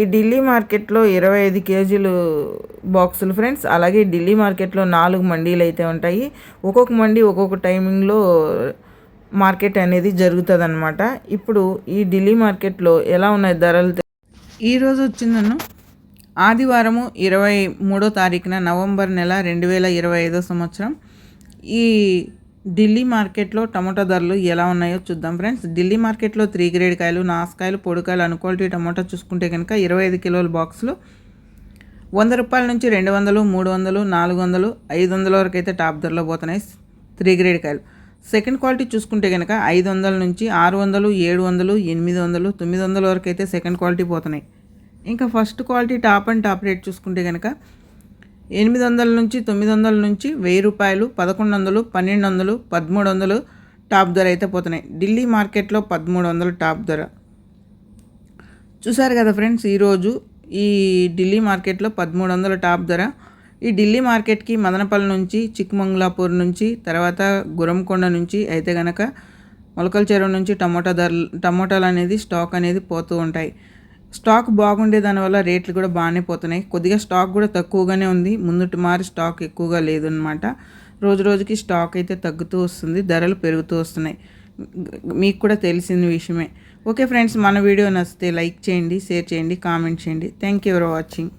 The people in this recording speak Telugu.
ఈ ఢిల్లీ మార్కెట్లో ఇరవై ఐదు కేజీలు బాక్సులు ఫ్రెండ్స్. అలాగే ఢిల్లీ మార్కెట్లో నాలుగు మండీలు అయితే ఉంటాయి. ఒక్కొక్క మండీ ఒక్కొక్క టైమింగ్లో మార్కెట్ అనేది జరుగుతుందన్నమాట. ఇప్పుడు ఈ ఢిల్లీ మార్కెట్లో ఎలా ఉన్నాయి ధరలు? ఈరోజు వచ్చిందను ఆదివారము ఇరవై మూడో తారీఖున నవంబర్ నెల రెండు వేల ఇరవై ఐదో సంవత్సరం. ఈ ఢిల్లీ మార్కెట్లో టమోటా ధరలు ఎలా ఉన్నాయో చూద్దాం ఫ్రెండ్స్. ఢిల్లీ మార్కెట్లో త్రీ గ్రేడ్ కాయలు నాసుకాయలు పొడికాయలు అనుక్వాలిటీ టమోటా చూసుకుంటే కనుక ఇరవై ఐదు కిలోల బాక్సులు వంద రూపాయల నుంచి రెండు వందలు మూడు వందలు నాలుగు వందలు ఐదు వందల వరకు అయితే టాప్ ధరలో పోతున్నాయి త్రీ గ్రేడ్ కాయలు. సెకండ్ క్వాలిటీ చూసుకుంటే కనుక ఐదు వందల నుంచి ఆరు వందలు ఏడు వందలు ఎనిమిది వందలు తొమ్మిది వందల వరకు అయితే సెకండ్ క్వాలిటీ పోతున్నాయి. ఇంకా first quality top and top rate చూసుకుంటే కనుక ఎనిమిది వందల నుంచి తొమ్మిది వందల నుంచి వెయ్యి రూపాయలు పదకొండు వందలు పన్నెండు వందలు పదమూడు వందలు టాప్ ధర అయితే పోతున్నాయి. ఢిల్లీ మార్కెట్లో పదమూడు వందలు టాప్ ధర. చూసారు కదా ఫ్రెండ్స్ ఈరోజు ఈ ఢిల్లీ మార్కెట్లో పదమూడు వందల టాప్ ధర. ఈ ఢిల్లీ మార్కెట్కి మదనపల్లి నుంచి చిక్మంగళాపూర్ నుంచి తర్వాత గురంకొండ నుంచి అయితే గనక మొలకల చెరువు నుంచి టమోటా ధరలు టమోటాలు అనేది స్టాక్ అనేది పోతూ ఉంటాయి. స్టాక్ బాగుండే దానివల్ల రేట్లు కూడా బాగానే పోతున్నాయి. కొద్దిగా స్టాక్ కూడా తక్కువగానే ఉంది. ముందుటి మారి స్టాక్ ఎక్కువగా లేదనమాట రోజు రోజుకి స్టాక్ అయితే తగ్గుతూ వస్తుంది. ధరలు పెరుగుతూ వస్తున్నాయి. మీకు కూడా తెలిసిన విషయమే. ఓకే ఫ్రెండ్స్ మన వీడియో నచ్చితే లైక్ చేయండి షేర్ చేయండి కామెంట్ చేయండి. Thank you for watching